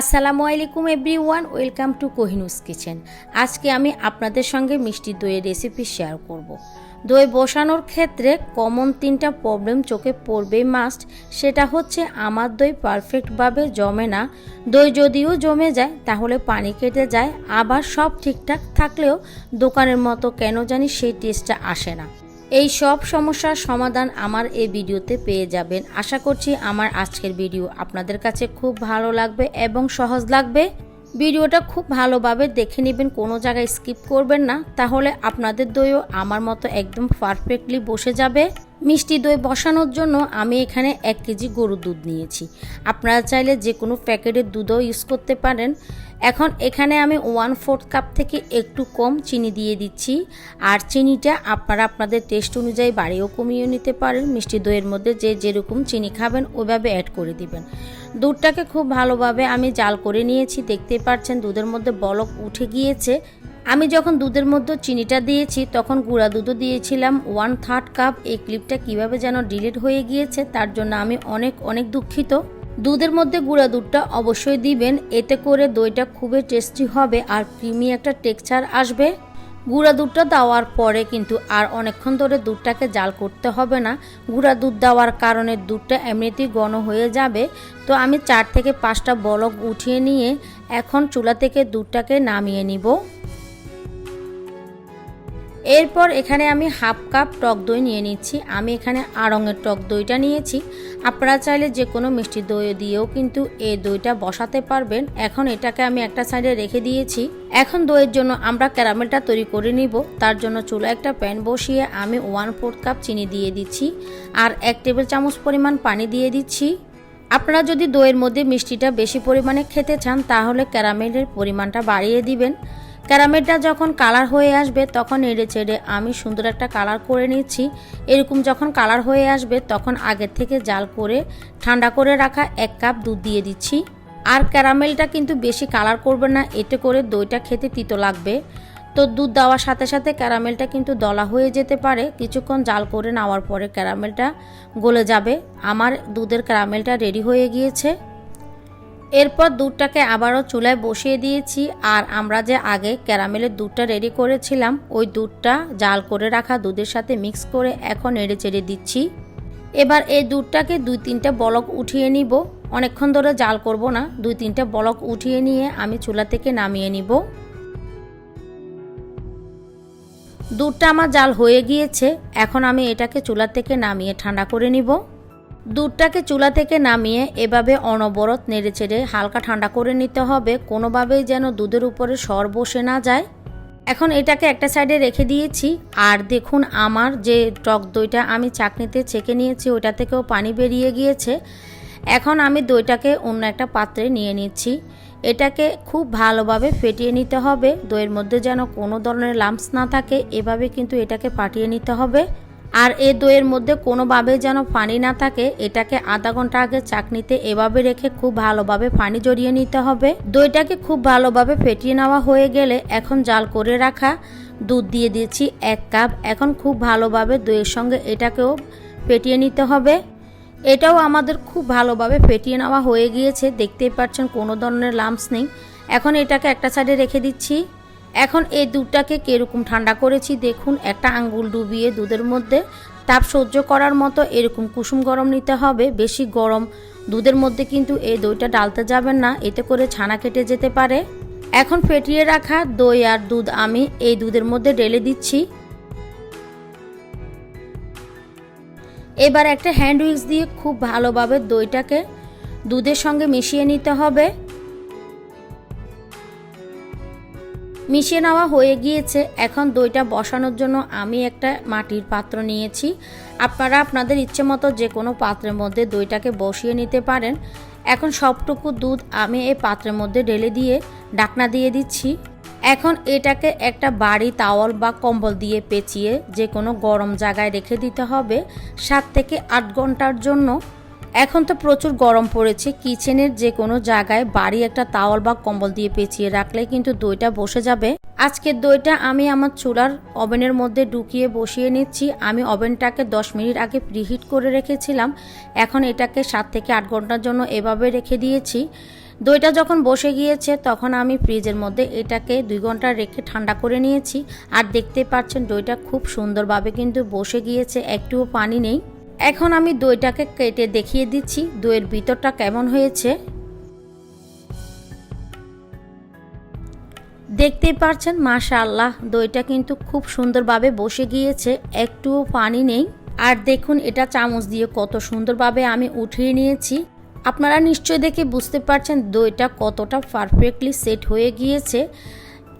আসসালামু আলাইকুম every one welcome to কোহিনুস কিচেন। আজকে আমি আপনাদের সঙ্গে মিষ্টি দইয়ের রেসিপি শেয়ার করব। দই বসানোর ক্ষেত্রে কমন তিনটা প্রবলেম চোখে পড়বে মাস্ট, সেটা হচ্ছে আমার দই পারফেক্টভাবে জমে না। দই যদিও জমে যায়, তাহলে পানি কেটে যায়, আবার সব ঠিকঠাক থাকলেও দোকানের মতো কেন জানি সেই টেস্টটা আসে না। এই সব সমস্যার সমাধান আমার এই ভিডিওতে পেয়ে যাবেন। আশা করছি আমার আজকের ভিডিও আপনাদের কাছে খুব ভালো লাগবে এবং সহজ লাগবে। ভিডিওটা খুব ভালোভাবে দেখে নেবেন, কোনো জায়গায় স্কিপ করবেন না। তাহলে আপনাদের দইও আমার মতো একদম পারফেক্টলি বসে যাবে। মিষ্টি দই বসানোর জন্য আমি এখানে এক কেজি গরুর দুধ নিয়েছি। আপনারা চাইলে যে কোনো প্যাকেটের দুধও ইউজ করতে পারেন। এখন এখানে আমি ওয়ান ফোর্থ কাপ থেকে একটু কম চিনি দিয়ে দিচ্ছি। আর চিনিটা আপনারা আপনাদের টেস্ট অনুযায়ী বাড়িও কমিয়ে নিতে পারেন। মিষ্টি দইয়ের মধ্যে যে যেরকম চিনি খাবেন, ওইভাবে অ্যাড করে দিবেন। দুধটাকে খুব ভালোভাবে আমি জাল করে নিয়েছি দেখতে পাচ্ছেন দুধের মধ্যে বলক উঠে গিয়েছে। আমি যখন দুধের মধ্যে চিনিটা দিয়েছি, তখন গুঁড়া দুধও দিয়েছিলাম। ওয়ান থার্ড কাপ এই ক্লিপটা কীভাবে যেন ডিলিট হয়ে গিয়েছে, তার জন্য আমি অনেক অনেক দুঃখিত। দুধের মধ্যে গুঁড়া দুধটা অবশ্যই দিবেন, এতে করে দইটা খুবই টেস্টি হবে আর ক্রিমি একটা টেক্সচার আসবে। গুঁড়া দুধটা দেওয়ার পরে কিন্তু আর অনেকক্ষণ ধরে দুধটাকে জাল করতে হবে না। গুঁড়া দুধ দেওয়ার কারণে দুধটা এমনিতেই ঘন হয়ে যাবে। তো আমি চার থেকে পাঁচটা বলক উঠিয়ে নিয়ে এখন চুলা থেকে দুধটাকে নামিয়ে নিব। এরপর এখানে আমি হাফ কাপ টক দই নিয়ে নিচ্ছি। আমি এখানে আড়ঙের টক দইটা নিয়েছি। আপনারা চাইলে যে কোনো মিষ্টি দই দিয়েও কিন্তু এই দইটা বসাতে পারবেন। এখন এটাকে আমি একটা সাইডে রেখে দিয়েছি। এখন দইয়ের জন্য আমরা ক্যারামেলটা তৈরি করে নিব। তার জন্য চুলা একটা প্যান বসিয়ে আমি ওয়ান ফোর্থ কাপ চিনি দিয়ে দিচ্ছি আর এক টেবিল চামচ পরিমাণ পানি দিয়ে দিচ্ছি। আপনারা যদি দইয়ের মধ্যে মিষ্টিটা বেশি পরিমাণে খেতে চান, তাহলে ক্যারামেলের পরিমাণটা বাড়িয়ে দিবেন। ক্যারামেলটা যখন কালার হয়ে আসবে, তখন নেড়ে চেড়ে আমি সুন্দর একটা কালার করে নিচ্ছি। এরকম যখন কালার হয়ে আসবে, তখন আগের থেকে জাল করে, ঠান্ডা করে রাখা এক কাপ দুধ দিয়ে দিচ্ছি। আর ক্যারামেলটা কিন্তু বেশি কালার করবে না, এতে করে দইটা খেতে তিতো লাগবে। তো দুধ দেওয়ার সাথে সাথে ক্যারামেলটা কিন্তু দলা হয়ে যেতে পারে। কিছুক্ষণ জাল করে নেওয়ার পরে ক্যারামেলটা গলে যাবে। আমার দুধের ক্যারামেলটা রেডি হয়ে গিয়েছে। এরপর দুধটাকে আবারও চুলায় বসিয়ে দিয়েছি আর আমরা যে আগে ক্যারামেলের দুধটা রেডি করেছিলাম, ওই দুধটা জাল করে রাখা দুধের সাথে মিক্স করে এখন নেড়ে চেড়ে দিচ্ছি। এবার এই দুধটাকে দুই তিনটা বলক উঠিয়ে নিব। অনেকক্ষণ ধরে জাল করব না, দুই তিনটা বলক উঠিয়ে নিয়ে আমি চুলা থেকে নামিয়ে নিব। দুধটা আমার জাল হয়ে গিয়েছে, এখন আমি এটাকে চুলা থেকে নামিয়ে ঠান্ডা করে নিব। দুধটাকে চুলা থেকে নামিয়ে এভাবে অনবরত নেড়ে চেড়ে হালকা ঠান্ডা করে নিতে হবে। কোনোভাবেই যেন দুধের উপরে সর বসে না যায়। এখন এটাকে একটা সাইডে রেখে দিয়েছি। আর দেখুন, আমার যে টক দইটা আমি চাকনিতে ছেঁকে নিয়েছি, ওইটা থেকেও পানি বেরিয়ে গিয়েছে। এখন আমি দইটাকে অন্য একটা পাত্রে নিয়ে নিচ্ছি। এটাকে খুব ভালোভাবে ফেটিয়ে নিতে হবে। দইয়ের মধ্যে যেন কোনো ধরনের লাম্পস না থাকে, এভাবে কিন্তু এটাকে পাঠিয়ে নিতে হবে। আর এ দইয়ের মধ্যে কোনোভাবে যেন পানি না থাকে, এটাকে আধা ঘণ্টা আগে চাকনিতে এভাবে রেখে খুব ভালোভাবে পানি জড়িয়ে নিতে হবে। দইটাকে খুব ভালোভাবে ফেটিয়ে নেওয়া হয়ে গেলে এখন জাল করে রাখা দুধ দিয়ে দিয়েছি এক কাপ। এখন খুব ভালোভাবে দইয়ের সঙ্গে এটাকেও ফেটিয়ে নিতে হবে। এটাও আমাদের খুব ভালোভাবে ফেটিয়ে নেওয়া হয়ে গিয়েছে। দেখতেই পাচ্ছেন কোনো ধরনের লাম্পস নেই। এখন এটাকে একটা সাইডে রেখে দিচ্ছি। এখন এই দুধটাকে কীরকম ঠান্ডা করেছি দেখুন, একটা আঙ্গুল ডুবিয়ে দুধের মধ্যে তাপ সহ্য করার মতো এরকম কুসুম গরম নিতে হবে, বেশি গরম দুধের মধ্যে কিন্তু এই দইটা ডালতে যাবেন না, এতে করে ছানা কেটে যেতে পারে। এখন ফেটিয়ে রাখা দই আর দুধ আমি এই দুধের মধ্যে ঢেলে দিচ্ছি। এবার একটা হ্যান্ড উইক্স দিয়ে খুব ভালোভাবে দইটাকে দুধের সঙ্গে মিশিয়ে নিতে হবে। মিশিয়ে নেওয়া হয়ে গিয়েছে। এখন দইটা বসানোর জন্য আমি একটা মাটির পাত্র নিয়েছি। আপনারা আপনাদের ইচ্ছে মতো যে কোনো পাত্রের মধ্যে দইটাকে বসিয়ে নিতে পারেন। এখন সবটুকু দুধ আমি এই পাত্রের মধ্যে ঢেলে দিয়ে ডাকনা দিয়ে দিচ্ছি। এখন এটাকে একটা বাড়ি তাওয়াল বা কম্বল দিয়ে পেঁচিয়ে যে কোনো গরম জায়গায় রেখে দিতে হবে। সাত থেকে আট ঘণ্টার জন্য এখন তো প্রচুর গরম পড়েছে। কিচেনের যে কোনো জায়গায় বাড়ি একটা তাওয়াল বা কম্বল দিয়ে পেঁচিয়ে রাখলে কিন্তু দইটা বসে যাবে। আজকের দইটা আমি আমার চুলার ওভেনের মধ্যে ঢুকিয়ে বসিয়ে নিচ্ছি। আমি ওভেনটাকে দশ মিনিট আগে প্রিহিট করে রেখেছিলাম। এখন এটাকে সাত থেকে আট ঘণ্টার জন্য এভাবে রেখে দিয়েছি। দইটা যখন বসে গিয়েছে, তখন আমি ফ্রিজের মধ্যে এটাকে দুই ঘণ্টা রেখে ঠান্ডা করে নিয়েছি। আর দেখতে পাচ্ছেন দইটা খুব সুন্দরভাবে কিন্তু বসে গিয়েছে। একটুও পানি নেই। এখন আমি দইটাকে কেটে দেখিয়ে দিচ্ছি। দইয়ের ভিতরটা কেমন হয়েছে? দেখতেই পারছেন মাশা আল্লাহ দইটা কিন্তু খুব সুন্দরভাবে বসে গিয়েছে, একটুও পানি নেই। আর দেখুন, এটা চামচ দিয়ে কত সুন্দরভাবে আমি উঠিয়ে নিয়েছি। আপনারা নিশ্চয় দেখে বুঝতে পারছেন, দইটা কতটা পারফেক্টলি সেট হয়ে গিয়েছে।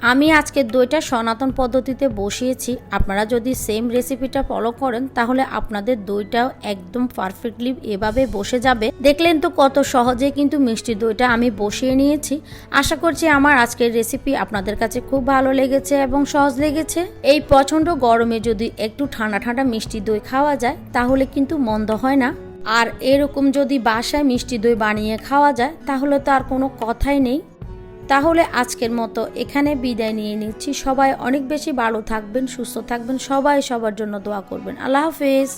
আমি আজকে দইটা সনাতন পদ্ধতিতে বসিয়েছি। আপনারা যদি সেম রেসিপিটা ফলো করেন, তাহলে আপনাদের দইটাও একদম পারফেক্টলি এভাবে বসে যাবে। দেখলেন তো কত সহজে কিন্তু মিষ্টি দইটা আমি বসিয়ে নিয়েছি। আশা করছি আমার আজকের রেসিপি আপনাদের কাছে খুব ভালো লেগেছে এবং সহজ লেগেছে। এই প্রচণ্ড গরমে যদি একটু ঠান্ডা ঠান্ডা মিষ্টি দই খাওয়া যায়, তাহলে কিন্তু মন্দ হয় না। আর এরকম যদি বাসায় মিষ্টি দই বানিয়ে খাওয়া যায়, তাহলে তো আর কোনো কথাই নেই। তাহলে আজকের মতো এখানে বিদায় নিয়ে নিচ্ছি। সবাই অনেক বেশি ভালো থাকবেন, সুস্থ থাকবেন। সবাই সবার জন্য দোয়া করবেন। আল্লাহ হাফেজ।